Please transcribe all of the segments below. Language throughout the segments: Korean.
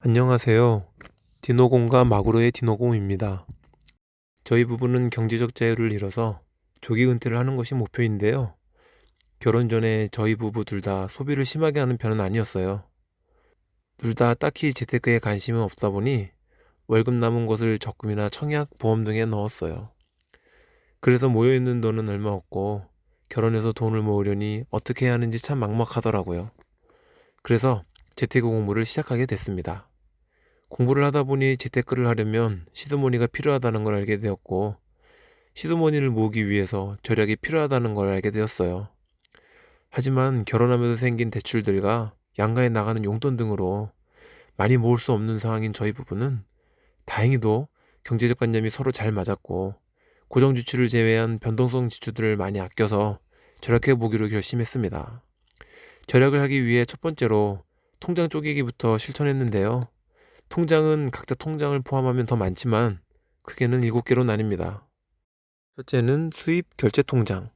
안녕하세요. 디노공과 마구로의 디노공입니다. 저희 부부는 경제적 자유를 잃어서 조기 은퇴를 하는 것이 목표인데요. 결혼 전에 저희 부부 둘 다 소비를 심하게 하는 편은 아니었어요. 둘 다 딱히 재테크에 관심은 없다 보니 월급 남은 것을 적금이나 청약, 보험 등에 넣었어요. 그래서 모여있는 돈은 얼마 없고 결혼해서 돈을 모으려니 어떻게 해야 하는지 참 막막하더라고요. 그래서 재테크 공부를 시작하게 됐습니다. 공부를 하다 보니 재테크를 하려면 시드머니가 필요하다는 걸 알게 되었고, 시드머니를 모으기 위해서 절약이 필요하다는 걸 알게 되었어요. 하지만 결혼하면서 생긴 대출들과 양가에 나가는 용돈 등으로 많이 모을 수 없는 상황인 저희 부부는 다행히도 경제적 관념이 서로 잘 맞았고, 고정 지출을 제외한 변동성 지출들을 많이 아껴서 절약해 보기로 결심했습니다. 절약을 하기 위해 첫 번째로 통장 쪼개기부터 실천했는데요. 통장은 각자 통장을 포함하면 더 많지만 크게는 7개로 나뉩니다. 첫째는 수입 결제 통장.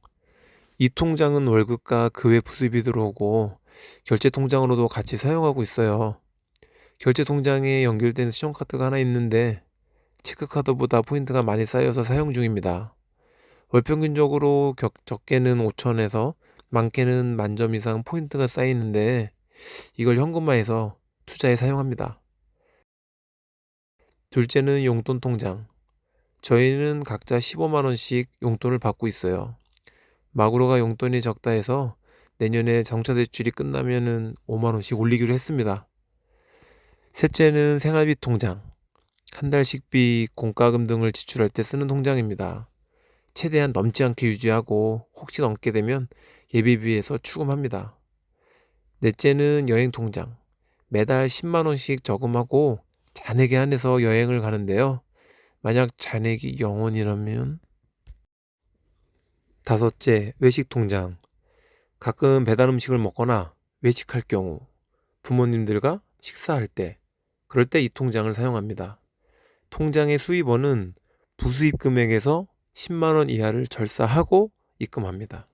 이 통장은 월급과 그 외 부수입이 들어오고 결제 통장으로도 같이 사용하고 있어요. 결제 통장에 연결된 신용카드가 하나 있는데 체크카드보다 포인트가 많이 쌓여서 사용 중입니다. 월 평균적으로 격- 적게는 5천에서 많게는 만점 이상 포인트가 쌓이는데 이걸 현금화해서 투자에 사용합니다. 둘째는 용돈 통장. 저희는 각자 15만 원씩 용돈을 받고 있어요. 마구로가 용돈이 적다 해서 내년에 정차 대출이 끝나면은 5만 원씩 올리기로 했습니다. 셋째는 생활비 통장. 한 달 식비, 공과금 등을 지출할 때 쓰는 통장입니다. 최대한 넘지 않게 유지하고 혹시 넘게 되면 예비비에서 추금합니다. 넷째는 여행 통장. 매달 10만 원씩 저금하고 잔액에 한해서 여행을 가는데요. 만약 잔액이 0원이라면 다섯째, 외식 통장. 가끔 배달 음식을 먹거나 외식할 경우 부모님들과 식사할 때 그럴 때 이 통장을 사용합니다. 통장의 수입원은 부수입 금액에서 10만 원 이하를 절사하고 입금합니다.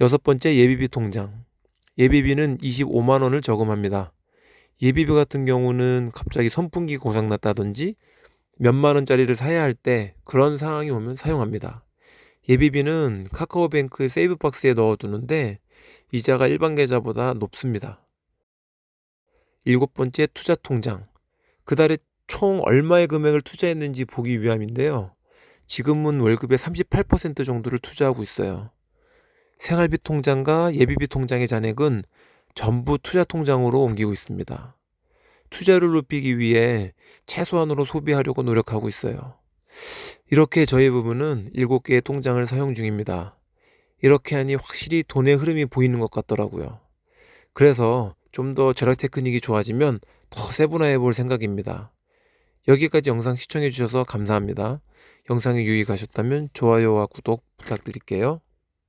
여섯 번째 예비비 통장. 예비비는 25만 원을 저금합니다. 예비비 같은 경우는 갑자기 선풍기 고장 났다든지 몇만 원짜리를 사야 할 때 그런 상황이 오면 사용합니다. 예비비는 카카오뱅크 세이브박스에 넣어두는데 이자가 일반 계좌보다 높습니다. 일곱 번째 투자 통장. 그 달에 총 얼마의 금액을 투자했는지 보기 위함인데요. 지금은 월급의 38% 정도를 투자하고 있어요. 생활비 통장과 예비비 통장의 잔액은 전부 투자 통장으로 옮기고 있습니다. 투자를 높이기 위해 최소한으로 소비하려고 노력하고 있어요. 이렇게 저희 부부는 7개의 통장을 사용 중입니다. 이렇게 하니 확실히 돈의 흐름이 보이는 것 같더라고요. 그래서 좀 더 절약 테크닉이 좋아지면 더 세분화해 볼 생각입니다. 여기까지 영상 시청해 주셔서 감사합니다. 영상이 유익하셨다면 좋아요와 구독 부탁드릴게요.